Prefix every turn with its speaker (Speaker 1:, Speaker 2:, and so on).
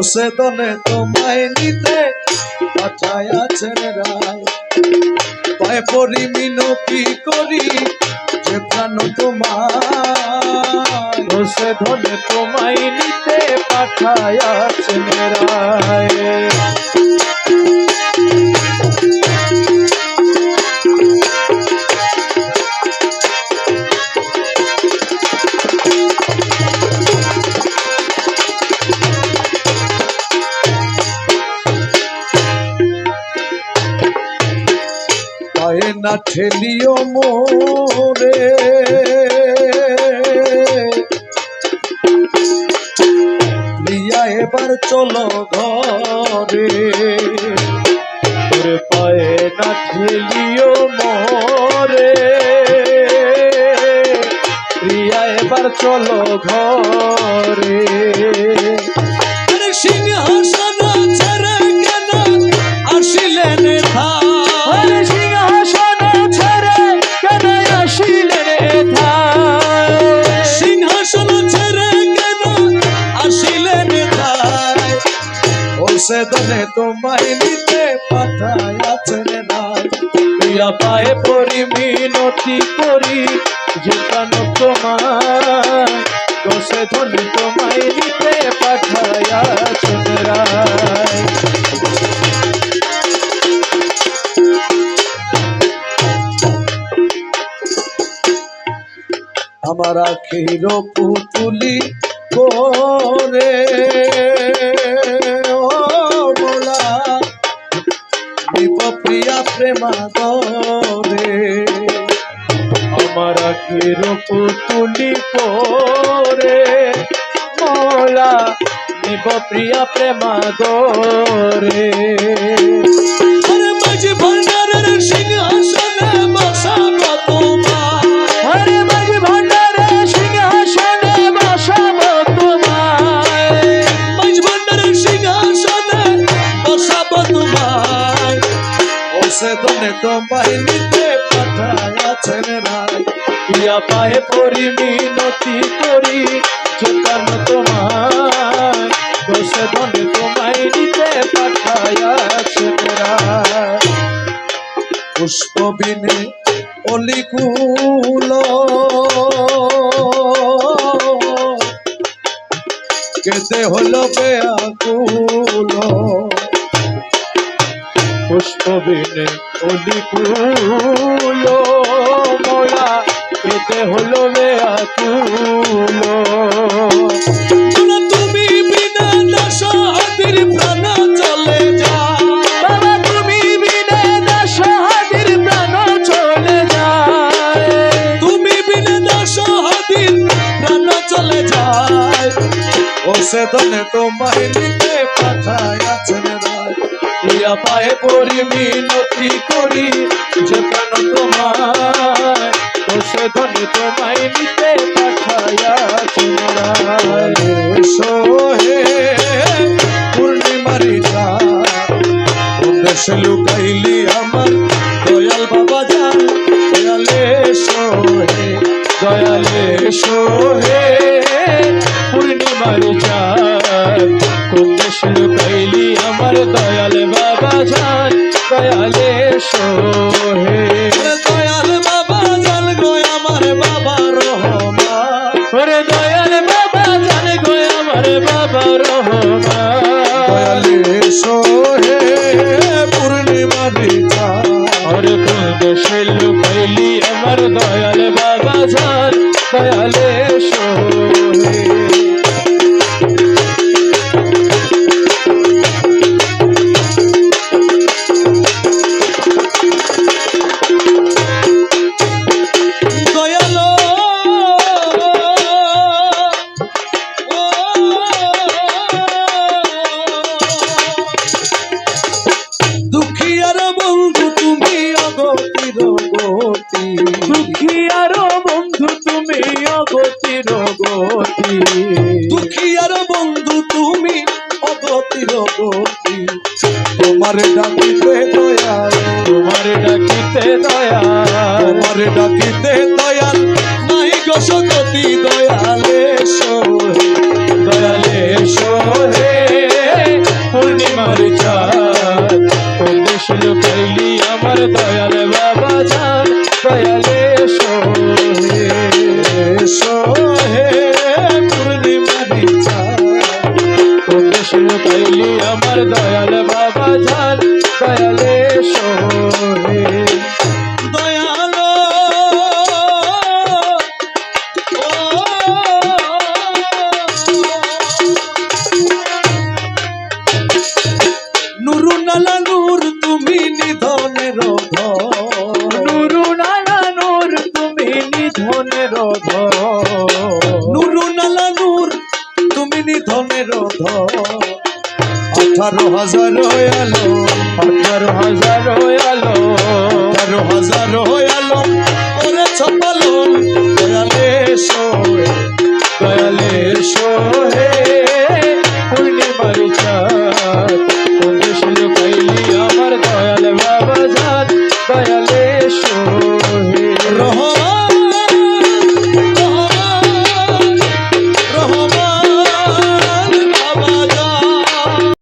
Speaker 1: সে দনে তোমায় নিতে পাঠায়াছেন রায়। পায় পরি মিনতি করি, যে প্রাণ তোমার
Speaker 2: সে ধনে তোমায় নিতে পাঠায়াছেন রায়।
Speaker 1: পায়ে না ঠেলিও মোরে। এবার চলো ঘরে।
Speaker 2: তোর পায়ে না ঠেলিও মরে। প্রিয়া এবার চলো ঘরে।
Speaker 1: ও সে তোমায় নিতে পাঠায়াছেন রায়
Speaker 2: প্রিয়া পায়ে পড়ি, মিনতি করি, যে কেন তোমার। দোষে ধনি তোমায় নিতে পাঠায়াছেন রায়
Speaker 1: আমার আখির পুতুলি করে। প্রেমা করে
Speaker 2: আমার আখির পুতুলি পরে মোলা নিব প্রিয়া প্রেমা তোমায়
Speaker 1: নিতে পাঠায়াছেন রায়।
Speaker 2: প্রিয়া পায়ে পরি মিনতি করি যেতাম তোমায় দোষে ধনে তোমায় নিতে পাঠায়াছেন
Speaker 1: পুষ্প বিনে অলিকুল। কেতে হলো বেআকুল
Speaker 2: পুষ্পবিনে অলিকুল মোলা পেতে হলো রে আকুল।
Speaker 1: না তুমি বিনা দশাদির প্রাণ চলে যা।
Speaker 2: চলে যায়
Speaker 1: ও সে তোমায় নিতে রায়
Speaker 2: প্রিয়া পায়ে পরি মিনতি করি, যে প্রাণ তোমায়? দোষে ধনে তোমায় নিতে চুমরায়
Speaker 1: সোহে পূর্ণিমারি দেশে লুকাইলি আমার, দয়াল বাবা জান দয়ালে সোহে
Speaker 2: দয়ালে সোহে পূর্ণিমার চাঁদ কৃষ্ণ কইলি আমার দয়াল বাবা যান দয়ালে সোহে
Speaker 1: দয়াল বাবা জান গো আমার বাবা রহমা
Speaker 2: ওরে দয়াল বাবা জান গো আমার বাবা রহমা
Speaker 1: দয়ালে সোহে
Speaker 2: পূর্ণিমা দিতা কৃষ্ণ আমার দয়াল বাবা যান দয়ালে
Speaker 1: ডাকিতে দয়াল।
Speaker 2: তোমার ডাকিতে
Speaker 1: দয়াল। নাই গো সততি দয়ালে সোহে
Speaker 2: দয়ালে সোহে পূর্ণিমার চাঁদ কোন দেশ লুকাইলি আমার দয়াল বাবা চাঁদ। দয়ালে সোহে
Speaker 1: সোহে পূর্ণিমার চাঁদ। কোন দেশ লুকাইলি আমার
Speaker 2: দয়াল বাবা চাঁদ। দয়ালে সোহে ধ
Speaker 1: নুরু নালা নূর তুমি নিধনের ধ আঠারো হাজার আলো
Speaker 2: আঠারো হাজার আলো
Speaker 1: আঠারো হাজার আলো ওরে ছপালো। দয়ালে সোহে দয়ালে সোহে।